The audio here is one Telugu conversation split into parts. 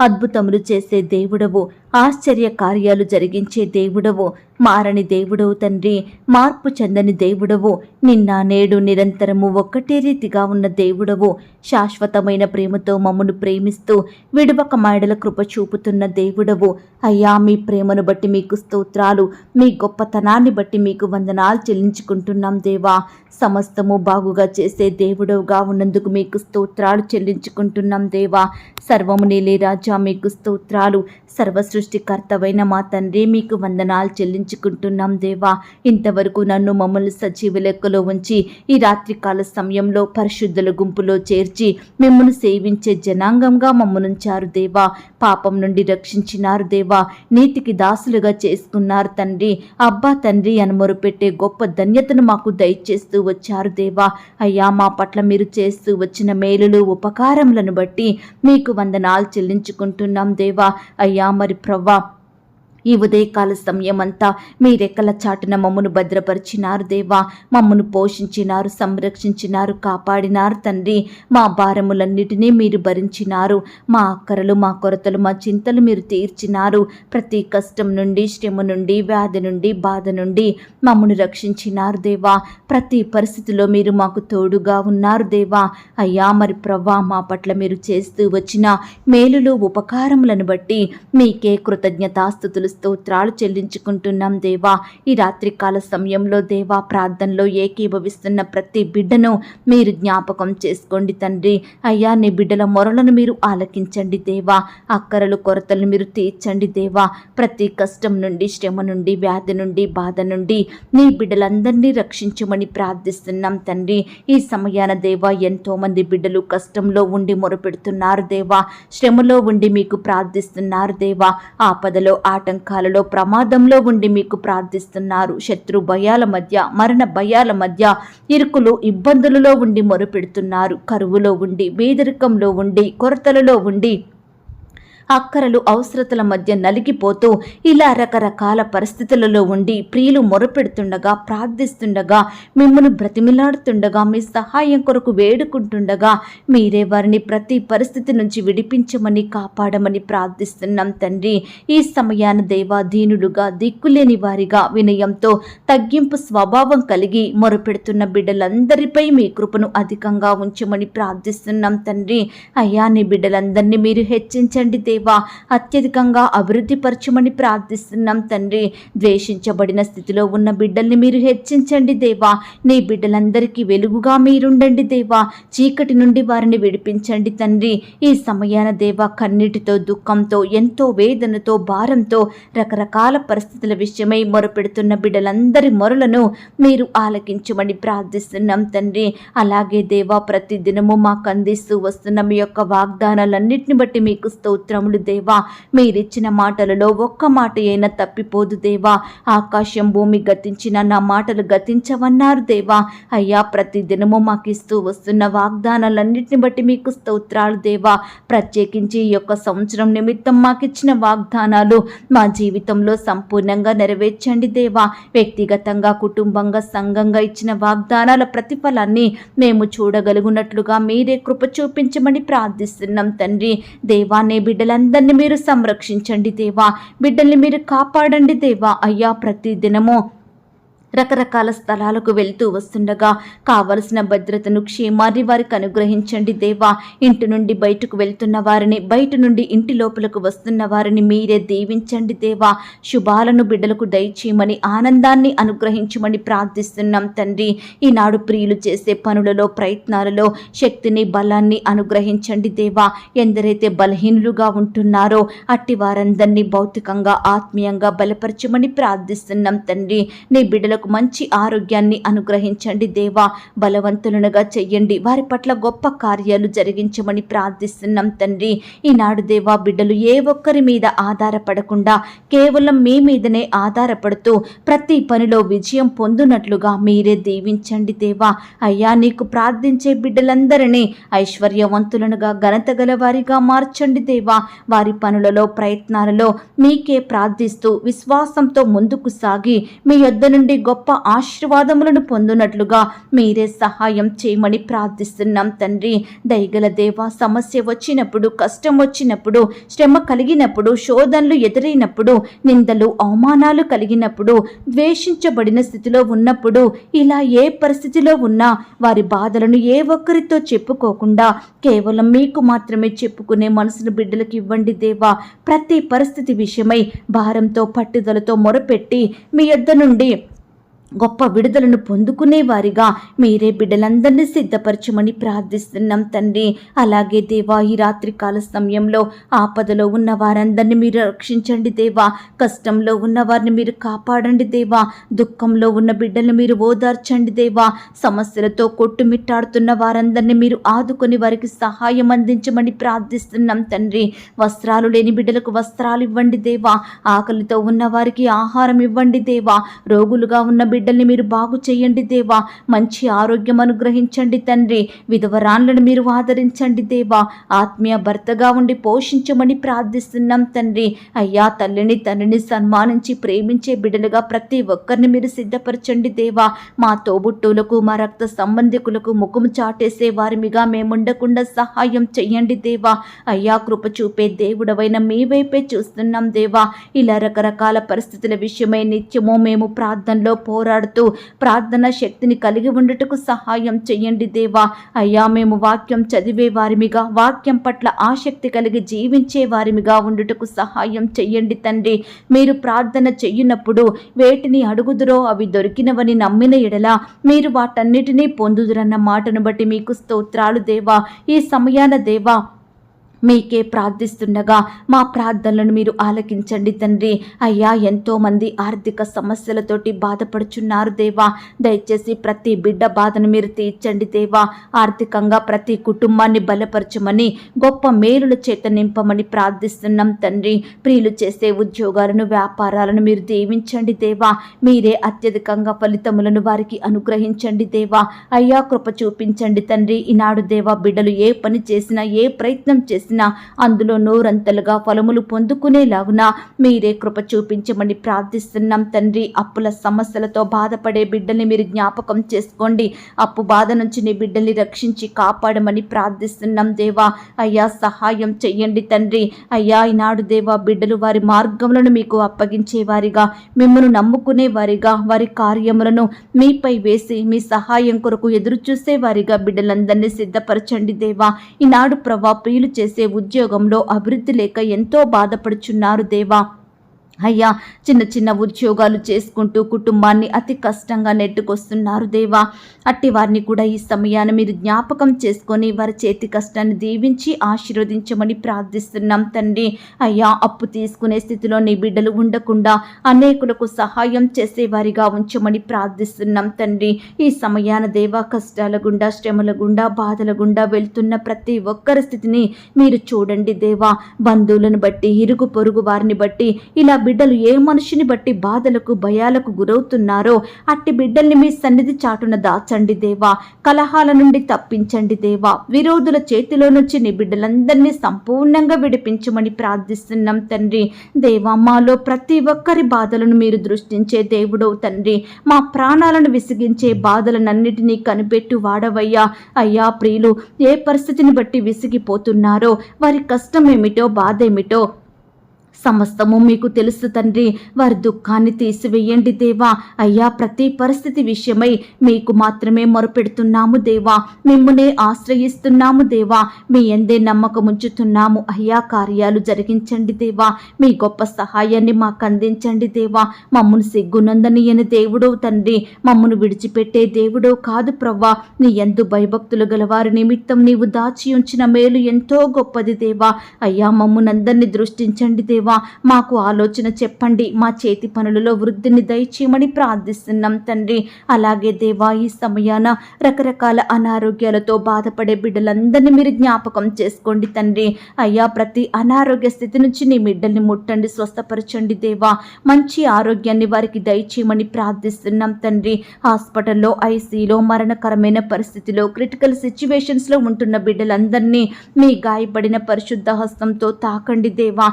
అద్భుతములు చేసే దేవుడవు ఆశ్చర్య కార్యాలు జరిగించే దేవుడవు మారని దేవుడవు తండ్రి మార్పు చెందని దేవుడవు నిన్న నేడు నిరంతరము ఒక్కటే రీతిగా ఉన్న దేవుడవు శాశ్వతమైన ప్రేమతో మమ్మను ప్రేమిస్తూ విడువక మాయడల కృప చూపుతున్న దేవుడవు. అయ్యా మీ ప్రేమను బట్టి మీకు స్తోత్రాలు మీ గొప్పతనాన్ని బట్టి మీకు వందనాలు చెల్లించుకుంటున్నాం దేవా. సమస్తము బాగుగా చేసే దేవుడవుగా ఉన్నందుకు మీకు స్తోత్రాలు చెల్లించుకుంటున్నాం దేవా. సర్వము నీలే రాజు మీకు స్తోత్రాలు. సర్వసృష్టికర్తవైన మా తండ్రి మీకు వందనాలు చెల్లించుకుంటున్నాం దేవా. ఇంతవరకు నన్ను మమ్మల్ని సజీవ లెక్కలో ఉంచి ఈ రాత్రికాల సమయంలో పరిశుద్ధుల గుంపులో చేర్చి మిమ్మల్ని సేవించే జనాంగంగా మమ్మనుంచారు దేవా. పాపం నుండి రక్షించినారు దేవా. నీతికి దాసులుగా చేసుకున్నారు తండ్రి. అబ్బా తండ్రి అని మొరుపెట్టే గొప్ప ధన్యతను మాకు దయచేస్తూ వచ్చారు దేవా. అయ్యా మా పట్ల మీరు చేస్తూ వచ్చిన మేలులు ఉపకారములను బట్టి మీకు వందనాలు చెల్లించుకుంటున్నాం దేవా. అయ్యా మరి ప్రవ్వా ఈ ఉదయకాల సమయం అంతా మీ రెక్కల చాటున మమ్మను భద్రపరిచినారు దేవా. మమ్మను పోషించినారు సంరక్షించినారు కాపాడినారు తండ్రి. మా భారములన్నిటినీ మీరు భరించినారు. మా అక్కరలు మా కొరతలు మా చింతలు మీరు తీర్చినారు. ప్రతి కష్టం నుండి శ్రమ నుండి వ్యాధి నుండి బాధ నుండి మమ్మను రక్షించినారు దేవా. ప్రతి పరిస్థితిలో మీరు మాకు తోడుగా ఉన్నారు దేవా. అయ్యా మరి ప్రవ్వా మా పట్ల మీరు చేస్తూ వచ్చిన మేలులు ఉపకారములను బట్టి మీకే కృతజ్ఞతాస్థుతులు స్తోత్రాలు చెల్లించుకుంటున్నాం దేవా. ఈ రాత్రికాల సమయంలో దేవా ప్రార్థనలో ఏకీభవిస్తున్న ప్రతి బిడ్డను మీరు జ్ఞాపకం చేసుకోండి తండ్రి. అయ్యా నీ బిడ్డల మొరలను మీరు ఆలకించండి దేవా. అక్కరలు కొరతలు మీరు తీర్చండి దేవా. ప్రతి కష్టం నుండి శ్రమ నుండి వ్యాధి నుండి బాధ నుండి నీ బిడ్డలందరినీ రక్షించమని ప్రార్థిస్తున్నాం తండ్రి. ఈ సమయాన దేవా ఎంతో మంది బిడ్డలు కష్టంలో ఉండి మొరపెడుతున్నారు దేవా. శ్రమలో ఉండి మీకు ప్రార్థిస్తున్నారు దేవా. ఆపదలో ఆటంకాలలో ప్రమాదంలో ఉండి మీకు ప్రార్థిస్తున్నారు. శత్రు భయాల మధ్య మరణ భయాల మధ్య ఇరుకులు ఇబ్బందులలో ఉండి మొరపెడుతున్నారు. కరువులో ఉండి పేదరికంలో ఉండి కొరతలలో ఉండి అక్కరలు అవసరతల మధ్య నలిగిపోతూ ఇలా రకరకాల పరిస్థితులలో ఉండి ప్రియులు మొరపెడుతుండగా ప్రార్థిస్తుండగా మిమ్మల్ని బ్రతిమిలాడుతుండగా మీ సహాయం కొరకు వేడుకుంటుండగా మీరే వారిని ప్రతి పరిస్థితి నుంచి విడిపించమని కాపాడమని ప్రార్థిస్తున్నాం తండ్రి. ఈ సమయాన దేవాధీనులుగా దిక్కులేని వారిగా వినయంతో తగ్గింపు స్వభావం కలిగి మొరపెడుతున్న బిడ్డలందరిపై మీ కృపను అధికంగా ఉంచమని ప్రార్థిస్తున్నాం తండ్రి. అయ్యా నీ బిడ్డలందరినీ మీరు హెచ్చించండి దేవా అత్యధికంగా అభివృద్ధి పరచమని ప్రార్థిస్తున్నాం తండ్రి. ద్వేషించబడిన స్థితిలో ఉన్న బిడ్డల్ని మీరు హెచ్చించండి దేవా. నీ బిడ్డలందరికీ వెలుగుగా మీరుండండి దేవా. చీకటి నుండి వారిని విడిపించండి తండ్రి. ఈ సమయాన దేవా కన్నీటితో దుఃఖంతో ఎంతో వేదనతో భారంతో రకరకాల పరిస్థితుల విషయమై మొరపెడుతున్న బిడ్డలందరి మొరలను మీరు ఆలకించమని ప్రార్థిస్తున్నాం తండ్రి. అలాగే దేవా ప్రతి దినము మాకు అందిస్తూ వస్తున్న మీ యొక్క వాగ్దానాలన్నింటిని బట్టి మీకు స్తోత్రములు దేవా మీరిచ్చిన మాటలలో ఒక్క మాట అయినా తప్పిపోదు దేవా. ఆకాశం భూమి గతించిన నా మాటలు గతించవన్నారు దేవా. అయ్యా ప్రతి దినము మాకు ఇస్తూ వస్తున్న వాగ్దానాలన్నింటిని బట్టి మీకు స్తోత్రాలు దేవా. ప్రత్యేకించి ఈ యొక్క సంవత్సరం నిమిత్తం మాకిచ్చిన వాగ్దానాలు మా జీవితంలో సంపూర్ణంగా నెరవేర్చండి దేవా. వ్యక్తిగతంగా కుటుంబంగా సంఘంగా ఇచ్చిన వాగ్దానాల ప్రతిఫలాన్ని మేము చూడగలుగునట్లుగా మీరే కృప చూపించమని ప్రార్థిస్తున్నాం తండ్రి. దేవా నే బిడ్డలందరినీ మీరు సంరక్షించండి దేవా. బిడ్డల్ని మీరు కాపాడండి దేవా. అయ్యా ప్రతి దినము రకరకాల స్థలాలకు వెళ్తూ వస్తుండగా కావలసిన భద్రతను క్షేమాన్ని వారికి అనుగ్రహించండి దేవా. ఇంటి నుండి బయటకు వెళ్తున్న వారిని బయట నుండి ఇంటి లోపలకు వస్తున్న వారిని మీరే దీవించండి దేవా. శుభాలను బిడ్డలకు దయచేయమని ఆనందాన్ని అనుగ్రహించమని ప్రార్థిస్తున్నాం తండ్రి. ఈనాడు ప్రియులు చేసే పనులలో ప్రయత్నాలలో శక్తిని బలాన్ని అనుగ్రహించండి దేవా. ఎందరైతే బలహీనులుగా ఉంటున్నారో అట్టి వారందరినీ భౌతికంగా ఆత్మీయంగా బలపరచమని ప్రార్థిస్తున్నాం తండ్రి. నీ బిడ్డలకు బిడ్డలకు మంచి ఆరోగ్యాన్ని అనుగ్రహించండి దేవా. బలవంతులనుగా చెయ్యండి. వారి పట్ల గొప్ప కార్యాలు జరిగించమని ప్రార్థిస్తున్నాం తండ్రి. ఈనాడు దేవా బిడ్డలు ఏ ఒక్కరి మీద ఆధారపడకుండా కేవలం మీ మీదనే ఆధారపడుతూ ప్రతి పనిలో విజయం పొందునట్లుగా మీరే దీవించండి దేవా. అయ్యా నీకు ప్రార్థించే బిడ్డలందరినీ ఐశ్వర్యవంతులనుగా ఘనత గలవారిగా మార్చండి దేవా. వారి పనులలో ప్రయత్నాలలో మీకే ప్రార్థిస్తూ విశ్వాసంతో ముందుకు సాగి మీ యొద్ద నుండి గొప్ప గొప్ప ఆశీర్వాదములను పొందునట్లుగా మీరే సహాయం చేయమని ప్రార్థిస్తున్నాం తండ్రి. దయగల దేవా సమస్య వచ్చినప్పుడు కష్టం వచ్చినప్పుడు శ్రమ కలిగినప్పుడు శోధనలు ఎదురైనప్పుడు నిందలు అవమానాలు కలిగినప్పుడు ద్వేషించబడిన స్థితిలో ఉన్నప్పుడు ఇలా ఏ పరిస్థితిలో ఉన్నా వారి బాధలను ఏ ఒక్కరితో చెప్పుకోకుండా కేవలం మీకు మాత్రమే చెప్పుకునే మనసును బిడ్డలకు ఇవ్వండి దేవా. ప్రతి పరిస్థితి విషయమై భారంతో పట్టుదలతో మొరపెట్టి మీ యొద్ద నుండి గొప్ప విడుదలను పొందుకునే వారిగా మీరే బిడ్డలందరినీ సిద్ధపరచమని ప్రార్థిస్తున్నాం తండ్రి. అలాగే దేవా ఈ రాత్రి కాల సమయంలో ఆపదలో ఉన్న వారందరినీ మీరు రక్షించండి దేవా. కష్టంలో ఉన్న వారిని మీరు కాపాడండి దేవా. దుఃఖంలో ఉన్న బిడ్డలను మీరు ఓదార్చండి దేవా. సమస్యలతో కొట్టుమిట్టాడుతున్న వారందరినీ మీరు ఆదుకొని వారికి సహాయం అందించమని ప్రార్థిస్తున్నాం తండ్రి. వస్త్రాలు లేని బిడ్డలకు వస్త్రాలు ఇవ్వండి దేవా. ఆకలితో ఉన్న వారికి ఆహారం ఇవ్వండి దేవా. రోగులుగా ఉన్న బిడ్డల్ని మీరు బాగు చేయండి దేవా. మంచి ఆరోగ్యం అనుగ్రహించండి తండ్రి. విధవరాన్లను మీరు ఆదరించండి దేవా. ఆత్మీయ భర్తగా ఉండి పోషించమని ప్రార్థిస్తున్నాం తండ్రి. అయ్యా తల్లిని తండ్రిని సన్మానించి ప్రేమించే బిడ్డలుగా ప్రతి ఒక్కరిని మీరు సిద్ధపరచండి దేవా. మా తోబుట్టువులకు మా రక్త సంబంధికులకు ముఖము చాటేసే వారిమిగా మేముండకుండా సహాయం చెయ్యండి దేవా. అయ్యా కృప చూపే దేవుడవైన మీ వైపే చూస్తున్నాం దేవా. ఇలా రకరకాల పరిస్థితుల విషయమై నిత్యము మేము ప్రార్థనలో పోరాడుతూ ప్రార్థన శక్తిని కలిగి ఉండుటకు సహాయం చెయ్యండి దేవా. అయ్యా మేము వాక్యం చదివే వారిమిగా వాక్యం పట్ల ఆసక్తి కలిగి జీవించే వారిమిగా ఉండుటకు సహాయం చెయ్యండి తండ్రి. మీరు ప్రార్థన చెయ్యినప్పుడు వేటిని అడుగుదురో అవి దొరికినవని నమ్మిన ఎడల మీరు వాటన్నిటినీ పొందుదురన్న మాటను బట్టి మీకు స్తోత్రాలు దేవా. ఈ సమయాన దేవా మీకే ప్రార్థిస్తుండగా మా ప్రార్థనలను మీరు ఆలకించండి తండ్రి. అయ్యా ఎంతోమంది ఆర్థిక సమస్యలతోటి బాధపడుచున్నారు దేవా. దయచేసి ప్రతి బిడ్డ బాధను మీరు తీర్చండి దేవా. ఆర్థికంగా ప్రతి కుటుంబాన్ని బలపరచమని గొప్ప మేలుల చేత నింపమని ప్రార్థిస్తున్నాం తండ్రి. ప్రియులు చేసే ఉద్యోగాలను వ్యాపారాలను మీరు దీవించండి దేవా. మీరే అత్యధికంగా ఫలితములను వారికి అనుగ్రహించండి దేవా. అయ్యా కృప చూపించండి తండ్రి. ఈనాడు దేవా బిడ్డలు ఏ పని చేసినా ఏ ప్రయత్నం చేసినా అందులో నూరంతలుగా ఫలములు పొందుకునేలాగున మీరే కృప చూపించమని ప్రార్థిస్తున్నాం తండ్రి. అప్పుల సమస్యలతో బాధపడే బిడ్డల్ని మీరు జ్ఞాపకం చేసుకోండి. అప్పు బాధ నుంచి నీ బిడ్డల్ని రక్షించి కాపాడమని ప్రార్థిస్తున్నాం దేవా. అయ్యా సహాయం చెయ్యండి తండ్రి. అయ్యా ఈనాడు దేవా బిడ్డలు వారి మార్గములను మీకు అప్పగించే వారిగా మిమ్మల్ని నమ్ముకునే వారిగా వారి కార్యములను మీపై వేసి మీ సహాయం కొరకు ఎదురు చూసే వారిగా బిడ్డలందరినీ సిద్ధపరచండి దేవా. ఈనాడు ప్రభా ప్రియులు చేసే ఉద్యోగంలో అభివృద్ధి లేక ఎంతో బాధపడుచున్నారు దేవా. అయ్యా చిన్న చిన్న ఉద్యోగాలు చేసుకుంటూ కుటుంబాన్ని అతి కష్టంగా నెట్టుకొస్తున్నారు దేవా. అట్టి వారిని కూడా ఈ సమయాన్ని మీరు జ్ఞాపకం చేసుకొని వారి చేతి కష్టాన్ని దీవించి ఆశీర్వదించమని ప్రార్థిస్తున్నాం తండ్రి. అయ్యా అప్పు తీసుకునే స్థితిలో నీ బిడ్డలు ఉండకుండా అనేకులకు సహాయం చేసేవారిగా ఉంచమని ప్రార్థిస్తున్నాం తండ్రి. ఈ సమయాన దేవా కష్టాల గుండా శ్రమల గుండా బాధల గుండా వెళ్తున్న ప్రతి ఒక్కరి స్థితిని మీరు చూడండి దేవా. బంధువులను బట్టి ఇరుగు పొరుగు వారిని బట్టి ఇలా బిడ్డలు ఏ మనిషిని బట్టి బాధలకు భయాలకు గురవుతున్నారో అట్టి బిడ్డల్ని మీ సన్నిధి చాటున దాచండి దేవా. కలహాల నుండి తప్పించండి దేవా. విరోధుల చేతిలో నుంచి నీ బిడ్డలందరినీ సంపూర్ణంగా విడిపించమని ప్రార్థిస్తున్నాం తండ్రి. దేవా మాలో ప్రతి ఒక్కరి బాధలను మీరు దృష్టించే దేవుడవు తండ్రి. మా ప్రాణాలను విసిగించే బాధలనన్నిటినీ కనిపెట్టు వాడవయ్యా. అయ్యా ప్రియులు ఏ పరిస్థితిని బట్టి విసిగిపోతున్నారో వారి కష్టం ఏమిటో బాధ ఏమిటో సమస్తము మీకు తెలుసు తండ్రి. వారి దుఃఖాన్ని తీసివేయండి దేవా. అయ్యా ప్రతి పరిస్థితి విషయమై మీకు మాత్రమే మొరపెడుతున్నాము దేవా. మిమ్మునే ఆశ్రయిస్తున్నాము దేవా. మీ ఎందే నమ్మకం ఉంచుతున్నాము అయ్యా కార్యాలు జరిగించండి దేవా. మీ గొప్ప సహాయాన్ని మాకు అందించండి దేవా. మమ్మను సిగ్గునందనియని దేవుడో తండ్రి. మమ్మను విడిచిపెట్టే దేవుడో కాదు ప్రవ్వా. నీ ఎందు భయభక్తులు గలవారి నిమిత్తం నీవు దాచి ఉంచిన మేలు ఎంతో గొప్పది దేవా. అయ్యా మమ్మునందరినీ దృష్టించండి దేవా. మాకు ఆలోచన చెప్పండి. మా చేతి పనులలో వృద్ధిని దయచేయమని ప్రార్థిస్తున్నాం తండ్రి. అలాగే దేవా ఈ సమయాన రకరకాల అనారోగ్యాలతో బాధపడే బిడ్డలందరినీ మీరు జ్ఞాపకం చేసుకోండి తండ్రి. అయ్యా ప్రతి అనారోగ్య స్థితి నుంచి నీ బిడ్డల్ని ముట్టండి స్వస్థపరచండి దేవా. మంచి ఆరోగ్యాన్ని వారికి దయచేయమని ప్రార్థిస్తున్నాం తండ్రి. హాస్పిటల్లో ఐసీలో మరణకరమైన పరిస్థితిలో క్రిటికల్ సిచ్యువేషన్స్లో ఉంటున్న బిడ్డలందరినీ మీ గాయపడిన పరిశుద్ధ హస్తంతో తాకండి దేవా.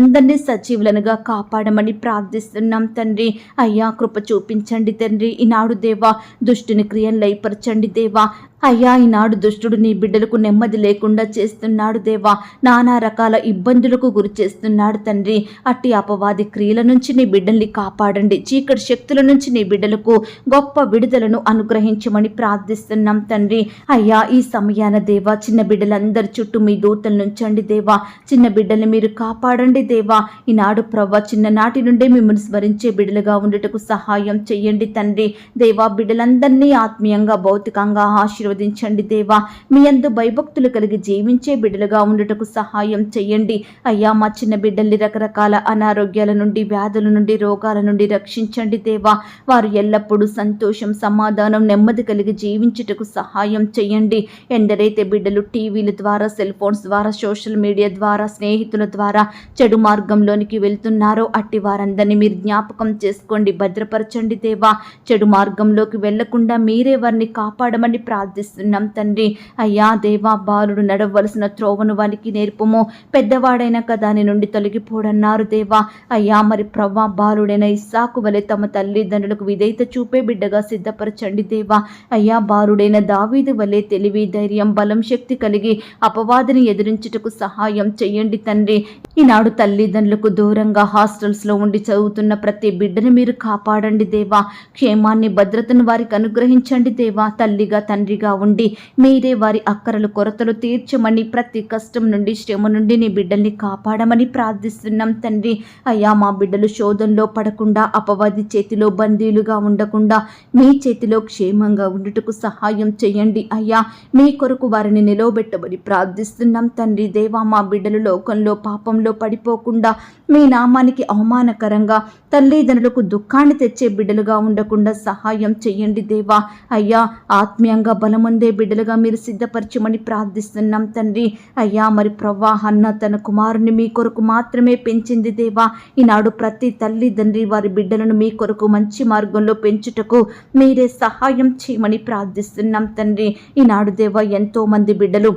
అందరినీ సజీవులనుగా కాపాడమని ప్రార్థిస్తున్నాం తండ్రి. అయ్యా కృప చూపించండి తండ్రి. ఈనాడు దేవా దుష్టుని క్రియలు లయపరచండి దేవా. అయ్యా ఈనాడు దుష్టుడు నీ బిడ్డలకు నెమ్మది లేకుండా చేస్తున్నాడు దేవా. నానా రకాల ఇబ్బందులకు గురి చేస్తున్నాడు తండ్రి. అట్టి అపవాది క్రియల నుంచి నీ బిడ్డల్ని కాపాడండి. చీకటి శక్తుల నుంచి నీ బిడ్డలకు గొప్ప విడుదలను అనుగ్రహించమని ప్రార్థిస్తున్నాం తండ్రి. అయ్యా ఈ సమయాన దేవా చిన్న బిడ్డలందరి చుట్టూ మీ దూతలు నుంచండి దేవా. చిన్న బిడ్డల్ని మీరు కాపాడండి దేవా. ఈనాడు ప్రవ్వ చిన్ననాటి నుండే మిమ్మల్ని స్మరించే బిడ్డలుగా ఉండటకు సహాయం చెయ్యండి తండ్రి. దేవా బిడ్డలందరినీ ఆత్మీయంగా భౌతికంగా ఆశీర్వదించండి దేవా. మీ అందు భయభక్తులు కలిగి జీవించే బిడ్డలుగా ఉండుటకు సహాయం చేయండి అయ్యా మా చిన్న బిడ్డల్ని రకరకాల అనారోగ్యాల నుండి వ్యాధుల నుండి రోగాల నుండి రక్షించండి దేవా. వారు ఎల్లప్పుడూ సంతోషం సమాధానం నెమ్మది కలిగి జీవించుటకు సహాయం చేయండి ఎందరైతే బిడ్డలు టీవీల ద్వారా సెల్ ఫోన్స్ ద్వారా సోషల్ మీడియా ద్వారా స్నేహితుల ద్వారా చెడు మార్గంలోనికి వెళ్తున్నారో అట్టి వారందరినీ మీరు జ్ఞాపకం చేసుకోండి భద్రపరచండి దేవా. చెడు మార్గంలోకి వెళ్ళకుండా మీరే వారిని కాపాడమని ప్రార్థిస్తున్నాం తండ్రి. అయ్యా దేవా బాలుడు నడవలసిన త్రోవను వానికి నేర్పము. పెద్దవాడైనాక దాని నుండి తొలగిపోడన్నారు దేవా. అయ్యా మరి ప్రవ్వా బాలుడైన ఇస్సాకు వలె తమ తల్లిదండ్రులకు విధేయత చూపే బిడ్డగా సిద్ధపరచండి దేవా. అయ్యా బాలుడైన దావీదు వలె తెలివి ధైర్యం బలం శక్తి కలిగి అపవాదిని ఎదిరించుటకు సహాయం చెయ్యండి తండ్రి. ఈనాడు తల్లిదండ్రులకు దూరంగా హాస్టల్స్లో ఉండి చదువుతున్న ప్రతి బిడ్డని మీరు కాపాడండి దేవా. క్షేమాన్ని భద్రతను వారికి అనుగ్రహించండి దేవా. తల్లిగా తండ్రిగా ఉండి మీరే వారి అక్కరలు కొరతలు తీర్చమని ప్రతి కష్టం నుండి శ్రమ నుండి నీ బిడ్డల్ని కాపాడమని ప్రార్థిస్తున్నాం తండ్రి. అయ్యా మా బిడ్డలు శోధంలో పడకుండా అపవాది చేతిలో బందీలుగా ఉండకుండా మీ చేతిలో క్షేమంగా ఉండుటకు సహాయం చేయండి అయ్యా. మీ కొరకు వారిని నిలవబెట్టమని ప్రార్థిస్తున్నాం తండ్రి. దేవా మా బిడ్డలు లోకంలో పాపంలో పడిపోకుండా మీ నామానికి అవమానకరంగా తల్లిదండ్రులకు దుఃఖాన్ని తెచ్చే బిడ్డలుగా ఉండకుండా సహాయం చేయండి దేవా. అయ్యా ఆత్మీయంగా ముందే బిడ్డలుగా మీరు సిద్ధపరచమని ప్రార్థిస్తున్నాం తండ్రి. అయ్యా మరి ప్రవాహన్న తన కుమారుని మీ కొరకు మాత్రమే పెంచింది దేవా. ఈనాడు ప్రతి తల్లిదండ్రి వారి బిడ్డలను మీ కొరకు మంచి మార్గంలో పెంచుటకు మీరే సహాయం చేయమని ప్రార్థిస్తున్నాం తండ్రి. ఈనాడు దేవా ఎంతో మంది బిడ్డలు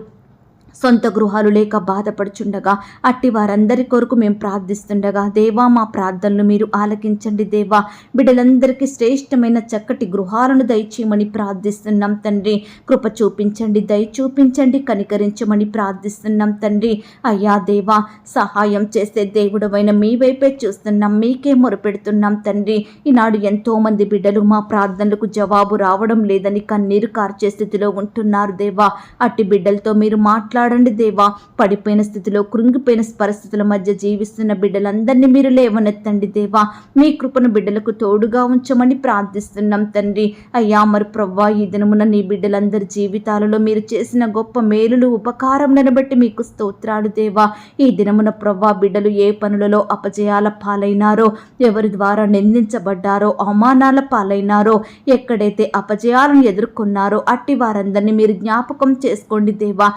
సొంత గృహాలు లేక బాధపడుచుండగా అట్టి వారందరి కొరకు మేము ప్రార్థిస్తుండగా దేవా మా ప్రార్థనలు మీరు ఆలకించండి దేవా. బిడ్డలందరికీ శ్రేష్టమైన చక్కటి గృహాలను దయచేయమని ప్రార్థిస్తున్నాం తండ్రి. కృప చూపించండి దయ చూపించండి కనికరించమని ప్రార్థిస్తున్నాం తండ్రి. అయ్యా దేవా సహాయం చేసే దేవుడవైన మీ వైపే చూస్తున్నాం మీకే మొరపెడుతున్నాం తండ్రి. ఈనాడు ఎంతోమంది బిడ్డలు మా ప్రార్థనలకు జవాబు రావడం లేదని కన్నీరు కార్చే స్థితిలో ఉంటున్నారు దేవా. అట్టి బిడ్డలతో మీరు మాట్లాడు కాపాడండి దేవా. పడిపోయిన స్థితిలో కృంగిపోయిన పరిస్థితుల మధ్య జీవిస్తున్న బిడ్డలందరినీ మీరు లేవనెత్తండి దేవా. మీ కృపను బిడ్డలకు తోడుగా ఉంచమని ప్రార్థిస్తున్నాం తండ్రి. అయ్యా మరి ప్రవ్వా ఈ దినమున నీ బిడ్డలందరి జీవితాలలో మీరు చేసిన గొప్ప మేలులు ఉపకారములను బట్టి మీకు స్తోత్రాలు దేవా. ఈ దినమున ప్రవ్వా బిడ్డలు ఏ పనులలో అపజయాల పాలైనారో ఎవరి ద్వారా నిందించబడ్డారో అవమానాల పాలైనారో ఎక్కడైతే అపజయాలను ఎదుర్కొన్నారో అట్టి వారందరినీ మీరు జ్ఞాపకం చేసుకోండి దేవా.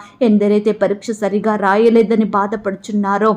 ఎవరైతే పరీక్ష సరిగా రాయలేదని బాధపడుచున్నారో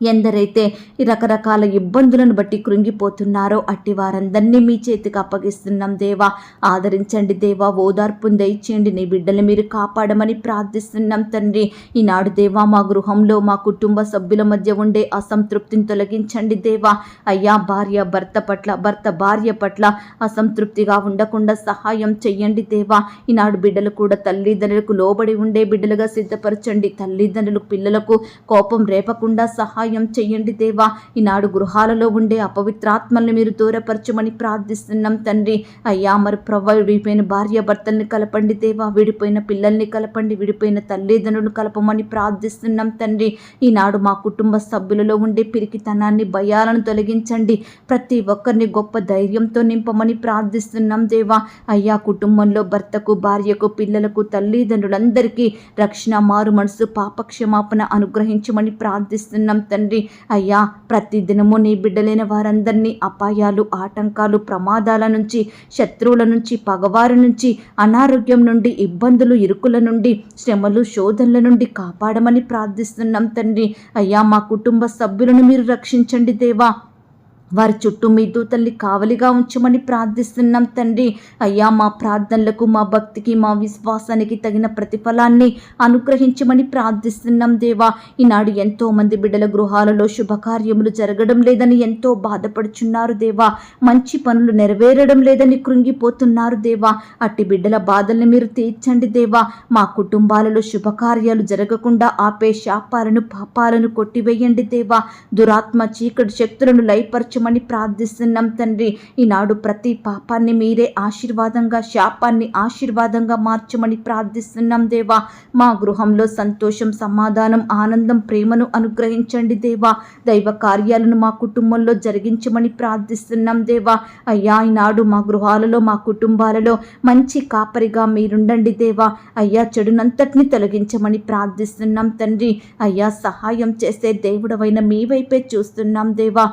ఎందరైతే రకరకాల ఇబ్బందులను బట్టి కృంగిపోతున్నారో అట్టి వారందరినీ మీ చేతికి అప్పగిస్తున్నాం దేవా. ఆదరించండి దేవా. ఓదార్పును దయచేయండి. నీ బిడ్డలు మీరు కాపాడమని ప్రార్థిస్తున్నాం తండ్రి. ఈనాడు దేవా మా గృహంలో మా కుటుంబ సభ్యుల మధ్య ఉండే అసంతృప్తిని తొలగించండి దేవా. అయ్యా భార్య భర్త పట్ల భర్త భార్య పట్ల అసంతృప్తిగా ఉండకుండా సహాయం చెయ్యండి దేవా. ఈనాడు బిడ్డలు కూడా తల్లిదండ్రులకు లోబడి ఉండే బిడ్డలుగా సిద్ధపరచండి. తల్లిదండ్రులు పిల్లలకు కోపం రేపకుండా సహాయం చెయ్యండి దేవా. ఈనాడు గృహాలలో ఉండే అపవిత్రాత్మల్ని మీరు దూరపరచమని ప్రార్థిస్తున్నాం తండ్రి. అయ్యా మరి ప్రవ్వ విడిపోయిన భార్య భర్తల్ని కలపండి దేవా. విడిపోయిన పిల్లల్ని కలపండి విడిపోయిన తల్లిదండ్రులను కలపమని ప్రార్థిస్తున్నాం తండ్రి. ఈనాడు మా కుటుంబ సభ్యులలో ఉండే పిరికితనాన్ని భయాలను తొలగించండి. ప్రతి ఒక్కరిని గొప్ప ధైర్యంతో నింపమని ప్రార్థిస్తున్నాం దేవా. అయ్యా కుటుంబంలో భర్తకు భార్యకు పిల్లలకు తల్లిదండ్రులందరికీ రక్షణ మారు మనసు పాపక్షమాపణ అనుగ్రహించమని ప్రార్థిస్తున్నాం తండ్రి. తండ్రి. అయ్యా ప్రతిదినము నీ బిడ్డలైన వారందరినీ అపాయాలు ఆటంకాలు ప్రమాదాల నుంచి శత్రువుల నుంచి పగవారి నుంచి అనారోగ్యం నుండి ఇబ్బందులు ఇరుకుల నుండి శ్రమలు శోధనల నుండి కాపాడమని ప్రార్థిస్తున్నాం తండ్రి. అయ్యా మా కుటుంబ సభ్యులను మీరు రక్షించండి దేవా. వారి చుట్టూ మీ దూతల్ని కావలిగా ఉంచమని ప్రార్థిస్తున్నాం తండ్రి. అయ్యా మా ప్రార్థనలకు మా భక్తికి మా విశ్వాసానికి తగిన ప్రతిఫలాన్ని అనుగ్రహించమని ప్రార్థిస్తున్నాం దేవా. ఈనాడు ఎంతో మంది బిడ్డల గృహాలలో శుభకార్యములు జరగడం లేదని ఎంతో బాధపడుచున్నారు దేవా. మంచి పనులు నెరవేరడం లేదని కృంగిపోతున్నారు దేవా. అట్టి బిడ్డల బాధల్ని మీరు తీర్చండి దేవా. మా కుటుంబాలలో శుభకార్యాలు జరగకుండా ఆపే శాపాలను పాపాలను కొట్టివేయండి దేవా. దురాత్మ చీకటి శక్తులను లయపరచమని ప్రార్థిస్తున్నాం తండ్రి. ఈనాడు ప్రతి పాపాన్ని మీరే ఆశీర్వాదంగా శాపాన్ని ఆశీర్వాదంగా మార్చమని ప్రార్థిస్తున్నాం దేవా. మా గృహంలో సంతోషం సమాధానం ఆనందం ప్రేమను అనుగ్రహించండి దేవా. దైవ కార్యాలను మా కుటుంబంలో జరిగించమని ప్రార్థిస్తున్నాం దేవా. అయ్యా ఈనాడు మా గృహాలలో మా కుటుంబాలలో మంచి కాపరిగా మీరుండండి దేవా. అయ్యా చెడునంతటిని తొలగించమని ప్రార్థిస్తున్నాం తండ్రి. అయ్యా సహాయం చేసే దేవుడవైన మీ వైపే చూస్తున్నాం దేవా.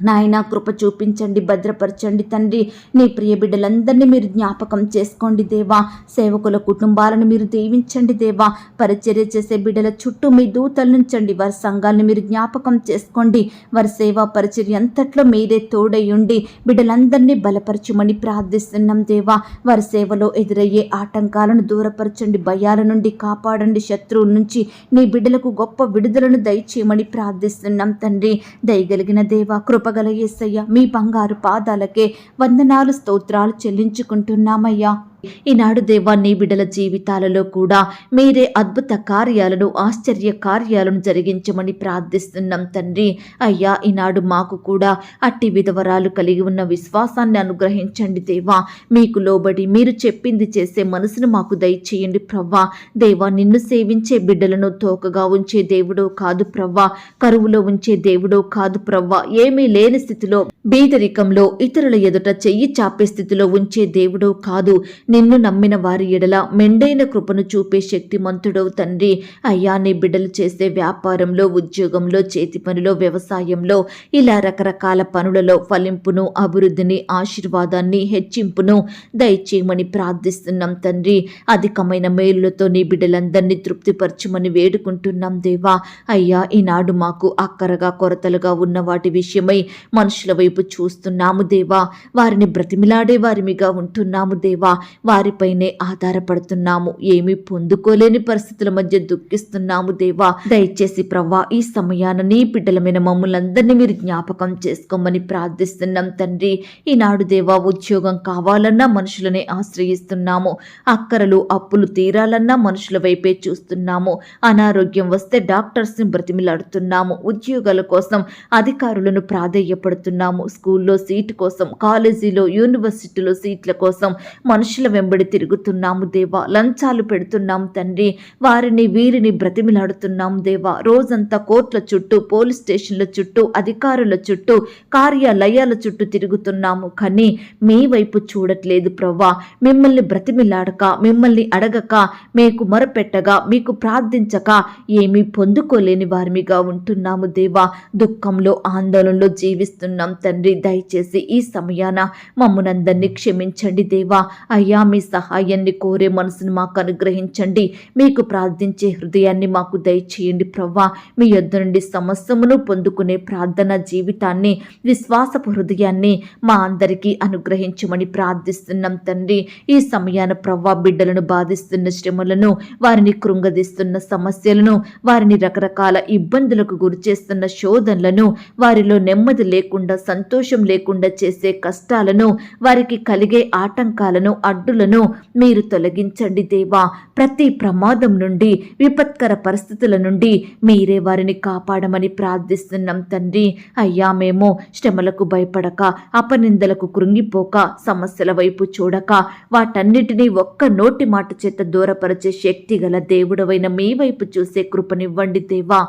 నాయన కృప చూపించండి భద్రపరచండి తండ్రి. నీ ప్రియ బిడ్డలందరినీ మీరు జ్ఞాపకం చేసుకోండి దేవా. సేవకుల కుటుంబాలను మీరు దీవించండి దేవా. పరిచర్య చేసే బిడ్డల చుట్టూ మీ దూతలు నుంచండి. వారి సంఘాలను మీరు జ్ఞాపకం చేసుకోండి. వారి సేవా పరిచర్య అంతట్లో మీరే తోడై ఉండి బిడ్డలందరినీ బలపరచమని ప్రార్థిస్తున్నాం దేవా. వారి సేవలో ఎదురయ్యే ఆటంకాలను దూరపరచండి. భయాల నుండి కాపాడండి. శత్రువు నుంచి నీ బిడ్డలకు గొప్ప విడుదలను దయచేయమని ప్రార్థిస్తున్నాం తండ్రి. దయగలిగిన దేవా కృప కృపగల మీ బంగారు పాదాలకే వందనాలు స్తోత్రాలు చెల్లించుకుంటున్నామయ్యా. ఈనాడు దేవా నీ బిడ్డల జీవితాలలో కూడా మీరే అద్భుత కార్యాలను ఆశ్చర్య కార్యాలను జరిగించమని ప్రార్థిస్తున్నాం తండ్రి. అయ్యా ఈనాడు మాకు కూడా అట్టి విధవరాలు కలిగి ఉన్న విశ్వాసాన్ని అనుగ్రహించండి దేవా. మీకు లోబడి మీరు చెప్పింది చేసే మనసును మాకు దయచేయండి ప్రవ్వా. దేవా నిన్ను సేవించే బిడ్డలను తోకగా ఉంచే దేవుడో కాదు ప్రవ్వా. కరువులో ఉంచే దేవుడో కాదు ప్రవ్వా. ఏమీ లేని స్థితిలో బీదరికంలో ఇతరుల ఎదుట చెయ్యి చాపే స్థితిలో ఉంచే దేవుడో కాదు. నిన్ను నమ్మిన వారి ఎడల మెండైన కృపను చూపే శక్తిమంతుడవు తండ్రి. అయ్యా నీ బిడ్డలు చేసే వ్యాపారంలో ఉద్యోగంలో చేతి పనిలో వ్యవసాయంలో ఇలా రకరకాల పనులలో ఫలింపును అభివృద్ధిని ఆశీర్వాదాన్ని హెచ్చింపును దయచేయమని ప్రార్థిస్తున్నాం తండ్రి. అధికమైన మేలులతో నీ బిడ్డలందరినీ తృప్తిపరచమని వేడుకుంటున్నాం దేవా. అయ్యా ఈనాడు మాకు అక్కరగా కొరతలుగా ఉన్న వాటి విషయమై మనుషుల వైపు చూస్తున్నాము దేవా. వారిని బ్రతిమిలాడే వారిమిగా ఉంటున్నాము దేవా. వారిపైనే ఆధారపడుతున్నాము. ఏమీ పొందుకోలేని పరిస్థితుల మధ్య దుఃఖిస్తున్నాము దేవా. దయచేసి ప్రవ్వా ఈ సమయాన నీ బిడ్డలమైన మమ్మల్ందరినీ మీరు జ్ఞాపకం చేసుకోమని ప్రార్థిస్తున్నాం తండ్రి. ఈనాడు దేవా ఉద్యోగం కావాలన్నా మనుషులనే ఆశ్రయిస్తున్నాము. అక్కరలు అప్పులు తీరాలన్నా మనుషుల వైపే చూస్తున్నాము. అనారోగ్యం వస్తే డాక్టర్స్ని బ్రతిమిలాడుతున్నాము. ఉద్యోగాల కోసం అధికారులను ప్రాధేయపడుతున్నాము. స్కూల్లో సీటు కోసం కాలేజీలో యూనివర్సిటీలో సీట్ల కోసం మనుషుల వెంబడి తిరుగుతున్నాము దేవా. లంచాలు పెడుతున్నాం తండ్రి. వారిని వీరిని బ్రతిమిలాడుతున్నాము దేవా. రోజంతా కోర్టుల చుట్టూ పోలీస్ స్టేషన్ల చుట్టూ అధికారుల చుట్టూ కార్యాలయాల చుట్టూ తిరుగుతున్నాము. కానీ మీ వైపు చూడట్లేదు ప్రవ్వా. మిమ్మల్ని బ్రతిమిలాడక మిమ్మల్ని అడగక మీకు మొరపెట్టగా మీకు ప్రార్థించక ఏమీ పొందుకోలేని వారిమిగా ఉంటున్నాము దేవా. దుఃఖంలో ఆందోళనలో జీవిస్తున్నాం తండ్రి. దయచేసి ఈ సమయాన మమ్మునందరినీ క్షమించండి దేవా. అయ్యా మీ సహాయాన్ని కోరే మనసును మాకు అనుగ్రహించండి. మీకు ప్రార్థించే హృదయాన్ని మాకు దయచేయండి ప్రవ్వా. మీ యొద్ద నుండి సమస్యమును పొందుకునే ప్రార్థన జీవితాన్ని విశ్వాసపు హృదయాన్ని మా అందరికీ అనుగ్రహించమని ప్రార్థిస్తున్నాం తండ్రి. ఈ సమయాన ప్రవ్వా బిడ్డలను బాధిస్తున్న శ్రమలను వారిని కృంగదీస్తున్న సమస్యలను వారిని రకరకాల ఇబ్బందులకు గురిచేస్తున్న శోధనలను వారిలో నెమ్మది లేకుండా సంతోషం లేకుండా చేసే కష్టాలను వారికి కలిగే ఆటంకాలను అడ్డులను మీరు తొలగించండి దేవా. ప్రతి ప్రమాదం నుండి విపత్కర పరిస్థితుల నుండి మీరే వారిని కాపాడమని ప్రార్థిస్తున్నాం తండ్రి. అయ్యా మేము శ్రమలకు భయపడక అపనిందలకు కృంగిపోక సమస్యల వైపు చూడక వాటన్నిటినీ ఒక్క నోటి మాట చేత దూరపరిచే శక్తి గల దేవుడవైన మీ వైపు చూసే కృపనివ్వండి దేవా.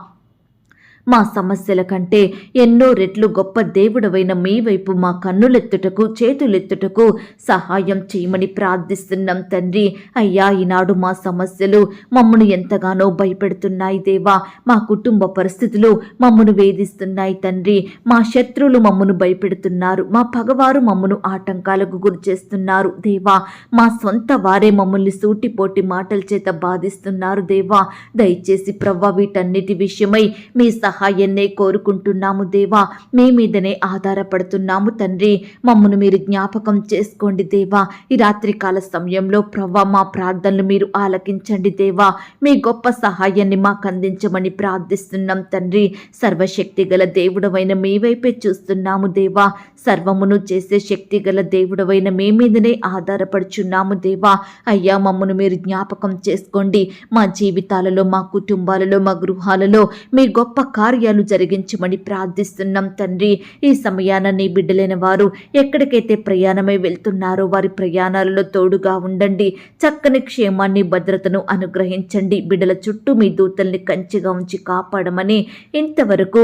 మా సమస్యల కంటే ఎన్నో రెట్లు గొప్ప దేవుడవైన మీ వైపు మా కన్నులెత్తుటకు చేతులెత్తుటకు సహాయం చేయమని ప్రార్థిస్తున్నాం తండ్రి. అయ్యా ఈనాడు మా సమస్యలు మమ్మను ఎంతగానో భయపెడుతున్నాయి దేవా. మా కుటుంబ పరిస్థితులు మమ్మను వేధిస్తున్నాయి తండ్రి. మా శత్రువులు మమ్మను భయపెడుతున్నారు. మా పగవారు మమ్మను ఆటంకాలకు గురి చేస్తున్నారు దేవా. మా సొంత వారే మమ్మల్ని సూటిపోటి మాటల చేత బాధిస్తున్నారు దేవా. దయచేసి ప్రవ్వ వీటన్నిటి విషయమై మీ సహాయాన్నే కోరుకుంటున్నాము దేవా. మీ మీదనే ఆధారపడుతున్నాము తండ్రి. మమ్మను మీరు జ్ఞాపకం చేసుకోండి దేవా. ఈ రాత్రికాల సమయంలో ప్రవ్వ మా ప్రార్థనలు మీరు ఆలకించండి దేవా. మీ గొప్ప సహాయాన్ని మాకు అందించమని ప్రార్థిస్తున్నాం తండ్రి. సర్వశక్తి గల దేవుడమైన మీ వైపే చూస్తున్నాము దేవా. సర్వమును చేసే శక్తి గల దేవుడవైన మీ మీదనే ఆధారపడుచున్నాము దేవా. అయ్యా మమ్మను మీరు జ్ఞాపకం చేసుకోండి. మా జీవితాలలో మా కుటుంబాలలో మా గృహాలలో మీ గొప్ప కార్యాలు జరిగించమని ప్రార్థిస్తున్నాం తండ్రి. ఈ సమయాన నీ బిడ్డలైన వారు ఎక్కడికైతే ప్రయాణమై వెళ్తున్నారో వారి ప్రయాణాలలో తోడుగా ఉండండి. చక్కని క్షేమాన్ని భద్రతను అనుగ్రహించండి. బిడ్డల చుట్టూ మీ దూతల్ని కంచిగా ఉంచి కాపాడమని ఇంతవరకు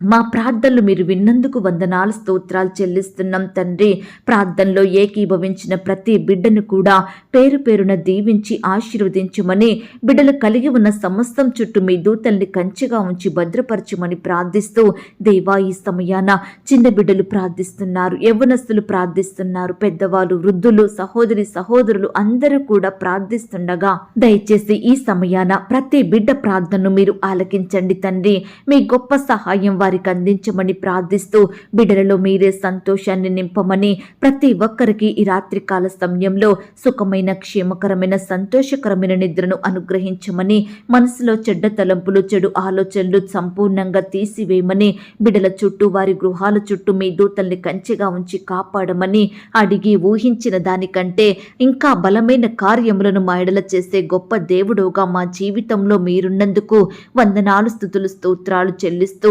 మా ప్రార్థనలు మీరు విన్నందుకు వందనాలు స్తోత్రాలు చెల్లిస్తున్నాం తండ్రి. ప్రార్థనలో ఏకీభవించిన ప్రతి బిడ్డను కూడా పేరు పేరున దీవించి ఆశీర్వదించమని బిడ్డలు కలిగి ఉన్న సమస్తం చుట్టూ మీ దూతల్ని కంచిగా ఉంచి భద్రపరచమని ప్రార్థిస్తూ దేవా ఈ సమయాన చిన్న బిడ్డలు ప్రార్థిస్తున్నారు యవ్వనస్తులు ప్రార్థిస్తున్నారు పెద్దవాళ్ళు వృద్ధులు సహోదరి సహోదరులు అందరూ కూడా ప్రార్థిస్తుండగా దయచేసి ఈ సమయాన ప్రతి బిడ్డ ప్రార్థనను మీరు ఆలకించండి తండ్రి. మీ గొప్ప సహాయం వారికి అందించమని ప్రార్థిస్తూ బిడ్డలలో మీరే సంతోషాన్ని నింపమని ప్రతి ఒక్కరికి ఈ రాత్రికాల సమయంలో సుఖమైన క్షేమకరమైన సంతోషకరమైన నిద్రను అనుగ్రహించమని మనసులో చెడ్డ తలంపులు చెడు ఆలోచనలు సంపూర్ణంగా తీసివేయమని బిడల చుట్టూ వారి గృహాల చుట్టూ మీ దూతల్ని కంచెగా ఉంచి కాపాడమని అడిగి ఊహించిన దానికంటే ఇంకా బలమైన కార్యములను మా ఎడల చేసే గొప్ప దేవుడుగా మా జీవితంలో మీరున్నందుకు వందనాలు స్థుతులు స్తోత్రాలు చెల్లిస్తూ